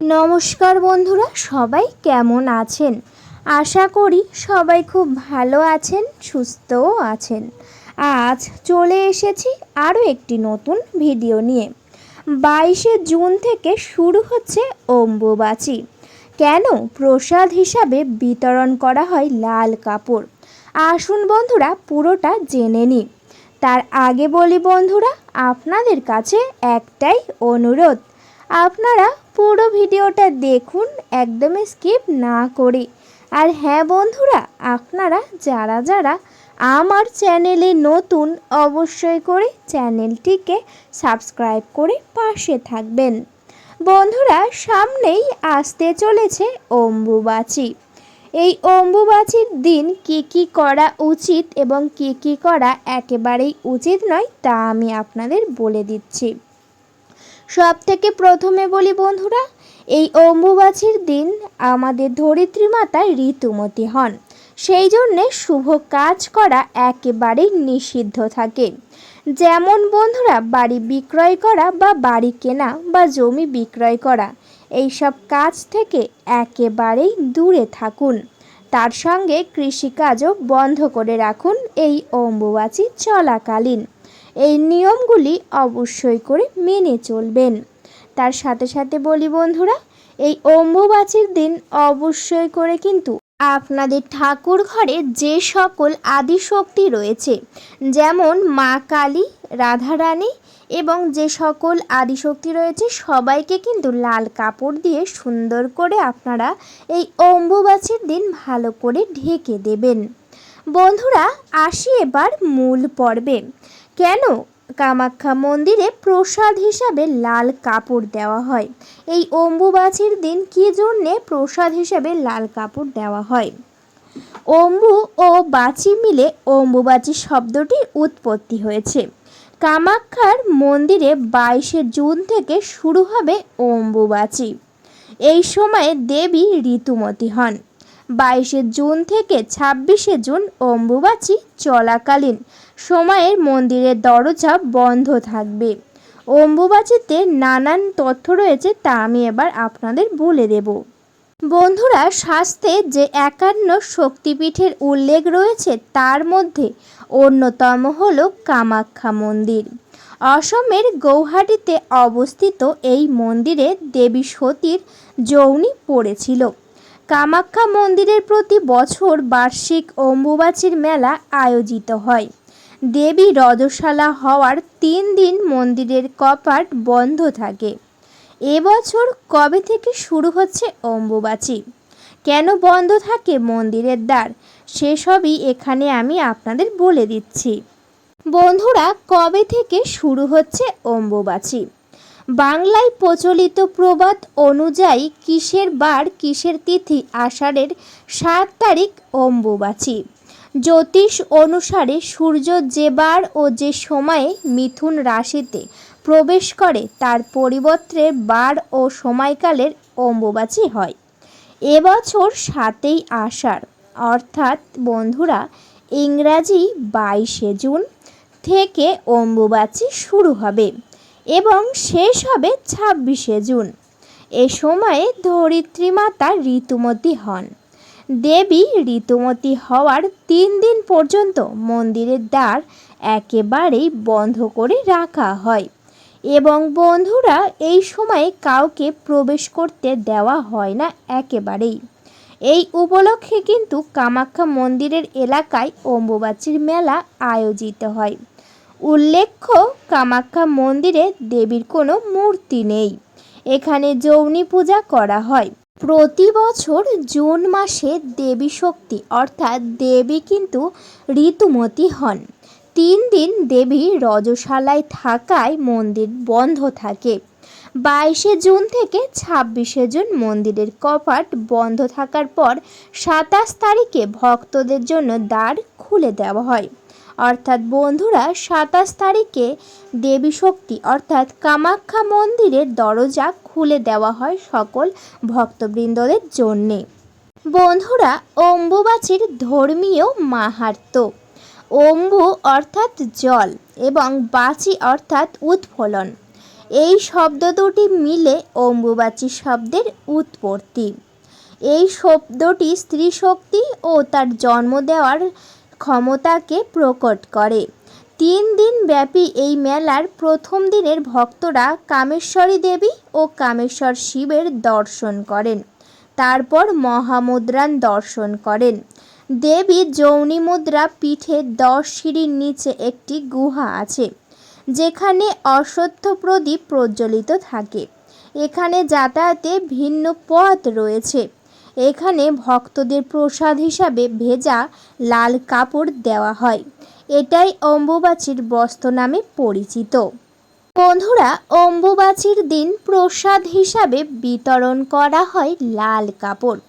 নমস্কার বন্ধুরা, সবাই কেমন আছেন? আশা করি সবাই খুব ভালো আছেন, সুস্থও আছেন। আজ চলে এসেছি আরও একটি নতুন ভিডিও নিয়ে। বাইশে জুন থেকে শুরু হচ্ছে অম্বুবাচী। কেন প্রসাদ হিসাবে বিতরণ করা হয় লাল কাপড়? আসুন বন্ধুরা, পুরোটা জেনে নিই। তার আগে বলি বন্ধুরা, আপনাদের কাছে একটাই অনুরোধ। আপনারা পুরো ভিডিওটা দেখুন, একদমই স্কিপ না করে। আর হ্যাঁ বন্ধুরা, আপনারা যারা যারা আমার চ্যানেলে নতুন, অবশ্যই করে চ্যানেলটিকে সাবস্ক্রাইব করে পাশে থাকবেন। বন্ধুরা, সামনেই আসতে চলেছে অম্বুবাচী। এই অম্বুবাচীর দিন কি কি করা উচিত এবং কি কি করা একেবারেই উচিত নয় তা আমি আপনাদের বলে দিচ্ছি। সব থেকে প্রথমে বলি বন্ধুরা, এই অম্বুবাচীর দিন আমাদের ধরিত্রী মাতা ঋতুমতী হন। সেই জন্যে শুভ কাজ করা একেবারেই নিষিদ্ধ থাকে। যেমন বন্ধুরা, বাড়ি বিক্রয় করা বা বাড়ি কেনা বা জমি বিক্রয় করা এই সব কাজ থেকে একেবারেই দূরে থাকুন। তার সঙ্গে কৃষিকাজও বন্ধ করে রাখুন এই অম্বুবাচী চলাকালীন। এই নিয়মগুলি অবশ্যই করে মেনে চলবেন। তার সাথে সাথে বলি বন্ধুরা, এই অম্বুবাচীর দিন অবশ্যই করে কিন্তু আপনাদের ঠাকুর ঘরে যে সকল আদিশক্তি রয়েছে, যেমন মা কালী, রাধারানী এবং যে সকল আদিশক্তি রয়েছে, সবাইকে কিন্তু লাল কাপড় দিয়ে সুন্দর করে আপনারা এই অম্বুবাচীর দিন ভালো করে ঢেকে দেবেন। বন্ধুরা, আসি এবার মূল পর্বে। কেন? কামাখ্যা মন্দিরে প্রসাদ হিসাবে লাল কাপড় দেওয়া হয়। এই অম্বুবাচীর দিন কী জন্যে প্রসাদ হিসাবে লাল কাপড় দেওয়া হয়? অম্বু ও বাচি মিলে অম্বুবাচী শব্দটির উৎপত্তি হয়েছে। কামাখ্যার মন্দিরে বাইশে জুন থেকে শুরু হবে অম্বুবাচী। এই সময়ে দেবী ঋতুমতী হন। বাইশে জুন থেকে ছাব্বিশে জুন অম্বুবাচী চলাকালীন। সময়ের মন্দিরের দরজা বন্ধ থাকবে। অম্বুবাচীতে নানান তথ্য রয়েছে তা আমি এবার আপনাদের বলে দেব। বন্ধুরা, শাস্ত্রে যে একান্ন শক্তিপীঠের উল্লেখ রয়েছে, তার মধ্যে অন্যতম হল কামাখ্যা মন্দির। অসমের গৌহাটিতে অবস্থিত এই মন্দিরে দেবী সতীর যৌনি পড়েছিল। কামাখ্যা মন্দিরের প্রতি বছর বার্ষিক অম্বুবাচীর মেলা আয়োজিত হয়। দেবী রজশালা হওয়ার তিন দিন মন্দিরের কপাট বন্ধ থাকে। এবছর কবে থেকে শুরু হচ্ছে অম্বুবাচী? কেন বন্ধ থাকে মন্দিরের দ্বার? সেসবই এখানে আমি আপনাদের বলে দিচ্ছি। বন্ধুরা, কবে থেকে শুরু হচ্ছে অম্বুবাচী? বাংলায় প্রচলিত প্রবাদ অনুযায়ী কিসের বার, কিসের তিথি আষাঢ়ের সাত তারিখ অম্বুবাচী? জ্যোতিষ অনুসারে সূর্য যে বার ও যে সময়ে মিথুন রাশিতে প্রবেশ করে, তার পরিবর্তে বার ও সময়কালের অম্বুবাচী হয়। এবছর সাতই আষাঢ়, অর্থাৎ বন্ধুরা, ইংরাজি বাইশে জুন থেকে অম্বুবাচী শুরু হবে এবং শেষ হবে ছাব্বিশে জুন। এ সময়ে ধরিত্রী মাতা ঋতুমতী হন। দেবী ঋতুমতী হওয়ার তিন দিন পর্যন্ত মন্দিরের দ্বার একেবারেই বন্ধ করে রাখা হয় এবং বন্ধুরা এই সময়ে কাউকে প্রবেশ করতে দেওয়া হয় না একেবারেই। এই উপলক্ষে কিন্তু কামাখ্যা মন্দিরের এলাকায় অম্বুবাচীর মেলা আয়োজিত হয়। উল্লেখ্য, কামাখ্যা মন্দিরে দেবীর কোনো মূর্তি নেই। এখানে যৌনি পূজা করা হয়। প্রতি বছর জুন মাসে দেবী শক্তি, অর্থাৎ দেবী কিন্তু ঋতুমতী হন। তিন দিন দেবী রজশালায় থাকায় মন্দির বন্ধ থাকে। বাইশে জুন থেকে ছাব্বিশে জুন মন্দিরের কপাট বন্ধ থাকার পর সাতাশ তারিখে ভক্তদের জন্য দ্বার খুলে দেওয়া হয়। অর্থাৎ বন্ধুরা, সাতাশ তারিখে দেবী শক্তি, অর্থাৎ কামাখ্যা মন্দিরের দরজা খুলে দেওয়া হয় সকল ভক্তবৃন্দদের জন্যে। বন্ধুরা, অম্বুবাচীর ধর্মীয় মাহাত্ম্য অম্বু অর্থাৎ জল এবং বাচি অর্থাৎ উৎফলন। এই শব্দ দুটি মিলে অম্বুবাচী শব্দের উৎপত্তি। এই শব্দটি স্ত্রী শক্তি ও তার জন্ম দেওয়ার ক্ষমতাকে প্রকট করে। তিন দিন ব্যাপী এই মেলার প্রথম দিনের ভক্তরা কামেশ্বরী দেবী ও কামেশ্বর শিবের দর্শন করেন। তারপর মহামুদ্রান দর্শন করেন। দেবী যৌনি মুদ্রা পিঠে দশ সিঁড়ির নিচে একটি গুহা আছে, যেখানে অশ্বত্থ প্রদীপ প্রজ্বলিত থাকে। এখানে যাতায়াতে ভিন্ন পথ রয়েছে। এখানে ভক্তদের প্রসাদ হিসাবে ভেজা লাল কাপড় দেওয়া হয়। এটাই অম্বুবাচীর বস্ত্র নামে পরিচিত। বন্ধুরা, অম্বুবাচীর দিন প্রসাদ হিসাবে বিতরণ করা হয় লাল কাপড়।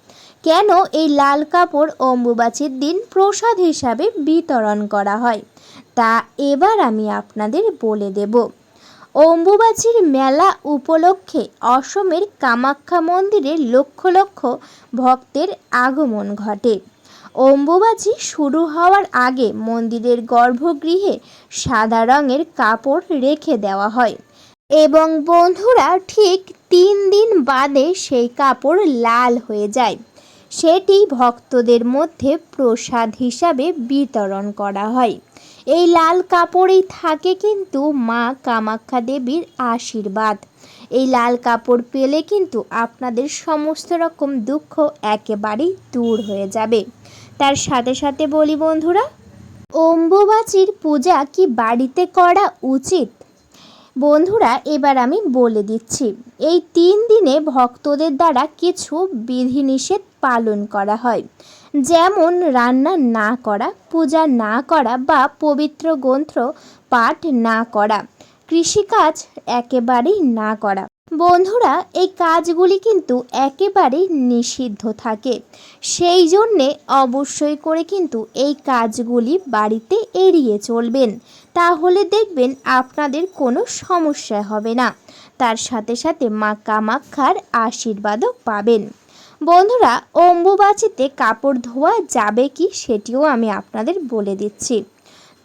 কেন এই লাল কাপড় অম্বুবাচীর দিন প্রসাদ হিসাবে বিতরণ করা হয়? তা এবার আমি আপনাদের বলে দেব। অম্বুবাচীর মেলা উপলক্ষে অসমের কামাখ্যা মন্দিরে লক্ষ লক্ষ ভক্তের আগমন ঘটে। অম্বুবাচী শুরু হওয়ার আগে মন্দিরের গর্ভগৃহে সাদা রঙের কাপড় রেখে দেওয়া হয়। এবং বন্ধুরা, ঠিক তিন দিন বাদে সেই কাপড় লাল হয়ে যায়। সেটি ভক্তদের মধ্যে প্রসাদ হিসাবে বিতরণ করা হয়। এই লাল কাপড়েই থাকে কিন্তু মা কামাখ্যা দেবীর আশীর্বাদ। এই লাল কাপড় পেলে কিন্তু আপনাদের সমস্ত রকম দুঃখ একেবারেই দূর হয়ে যাবে। তার সাথে সাথে বলি বন্ধুরা, অম্বুবাচীর পূজা কি বাড়িতে করা উচিত? বন্ধুরা, এবার আমি বলে দিচ্ছি, এই তিন দিনে ভক্তদের দ্বারা কিছু বিধিনিষেধ পালন করা হয়। যেমন, রান্না না করা, পূজা না করা বা পবিত্র গ্রন্থ পাঠ না করা, কৃষিকাজ একেবারেই না করা। বন্ধুরা, এই কাজগুলি কিন্তু একেবারেই নিষিদ্ধ থাকে। সেই জন্যে অবশ্যই করে কিন্তু এই কাজগুলি বাড়িতে এড়িয়ে চলবেন। তাহলে দেখবেন আপনাদের কোনো সমস্যা হবে না। তার সাথে সাথে মা কামাক্ষার আশীর্বাদও পাবেন। বন্ধুরা, অম্বুবাচিতে কাপড় ধোয়া যাবে কি সেটিও আমি আপনাদের বলে দিচ্ছি।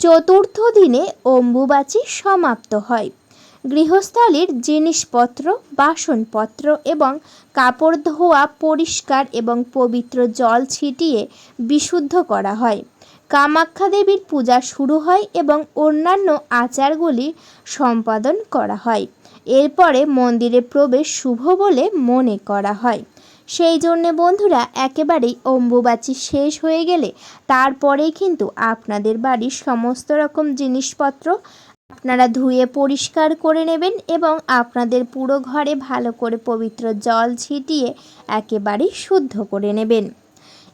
চতুর্থ দিনে অম্বুবাচী সমাপ্ত হয়। গৃহস্থলীর জিনিসপত্র, বাসনপত্র এবং কাপড় ধোয়া পরিষ্কার এবং পবিত্র জল ছিটিয়ে বিশুদ্ধ করা হয়। কামাখ্যা দেবীর পূজা শুরু হয় এবং অন্যান্য আচারগুলি সম্পাদন করা হয়। এরপরে মন্দিরে প্রবেশ শুভ বলে মনে করা হয়। সেই জন্যে বন্ধুরা, একেবারেই অম্বুবাচী শেষ হয়ে গেলে তারপরেই কিন্তু আপনাদের বাড়ির সমস্ত রকম জিনিসপত্র আপনারা ধুয়ে পরিষ্কার করে নেবেন এবং আপনাদের পুরো ঘরে ভালো করে পবিত্র জল ছিটিয়ে একেবারেই শুদ্ধ করে নেবেন।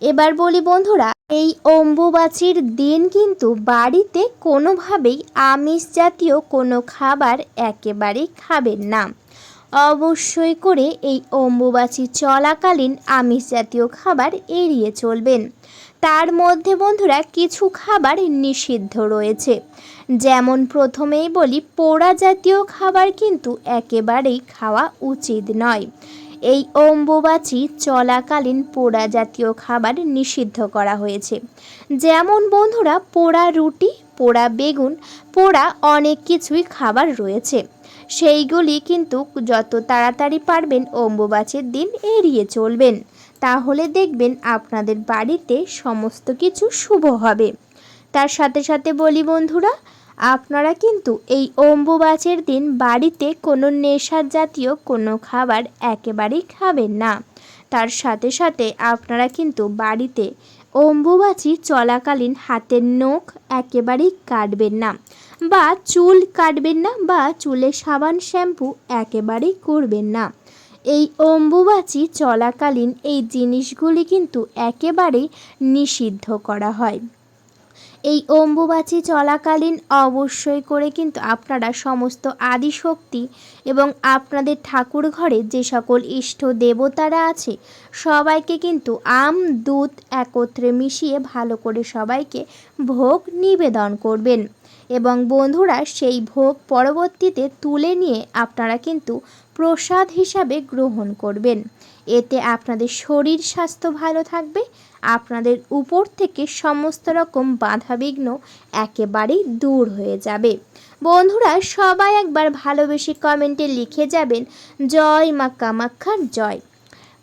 এবার বলি বন্ধুরা, এই অম্বুবাচীর দিন কিন্তু বাড়িতে কোনোভাবেই আমিষ জাতীয় কোনো খাবার একেবারেই খাবেন না। অবশ্যই করে এই অম্বুবাচী চলাকালীন আমিষ জাতীয় খাবার এড়িয়ে চলবেন। তার মধ্যে বন্ধুরা কিছু খাবার নিষিদ্ধ রয়েছে। যেমন প্রথমেই বলি, পোড়া জাতীয় খাবার কিন্তু একেবারেই খাওয়া উচিত নয়। এই অম্বুবাচী চলাকালীন পোড়া জাতীয় খাবার নিষিদ্ধ করা হয়েছে। যেমন বন্ধুরা, পোড়া রুটি, পোড়া বেগুন, পোড়া অনেক কিছুই খাবার রয়েছে। সেইগুলি কিন্তু যত তাড়াতাড়ি পারবেন অম্বুবাচীর দিন এড়িয়ে চলবেন। তাহলে দেখবেন আপনাদের বাড়িতে সমস্ত কিছু শুভ হবে। তার সাথে সাথে বলি বন্ধুরা, আপনারা কিন্তু এই অম্বুবাচের দিন বাড়িতে কোনো নেশার জাতীয় কোনো খাবার একেবারেই খাবেন না। তার সাথে সাথে আপনারা কিন্তু বাড়িতে অম্বুবাচী চলাকালীন হাতের নখ একেবারেই কাটবেন না বা চুল কাটবেন না বা চুলে সাবান শ্যাম্পু একেবারেই করবেন না। এই অম্বুবাচী চলাকালীন এই জিনিসগুলি কিন্তু একেবারেই নিষিদ্ধ করা হয়। এই অম্বুবাচী চলাকালীন অবশ্যই করে কিন্তু আপনারা সমস্ত আদিশক্তি এবং আপনাদের ঠাকুর ঘরে যে সকল ইষ্ট দেবতারা আছে, সবাইকে কিন্তু আম, দুধ একত্রে মিশিয়ে ভালো করে সবাইকে ভোগ নিবেদন করবেন। এবং বন্ধুরা সেই ভোগ পরবর্তীতে তুলে নিয়ে আপনারা কিন্তু প্রসাদ হিসাবে গ্রহণ করবেন। এতে আপনাদের শরীর স্বাস্থ্য ভালো থাকবে, আপনাদের উপর থেকে সমস্ত রকম বাধাবিঘ্ন একেবারেই দূর হয়ে যাবে। বন্ধুরা, সবাই একবার ভালোবেসে কমেন্টে লিখে যাবেন, জয় মা কামাক্ষার জয়।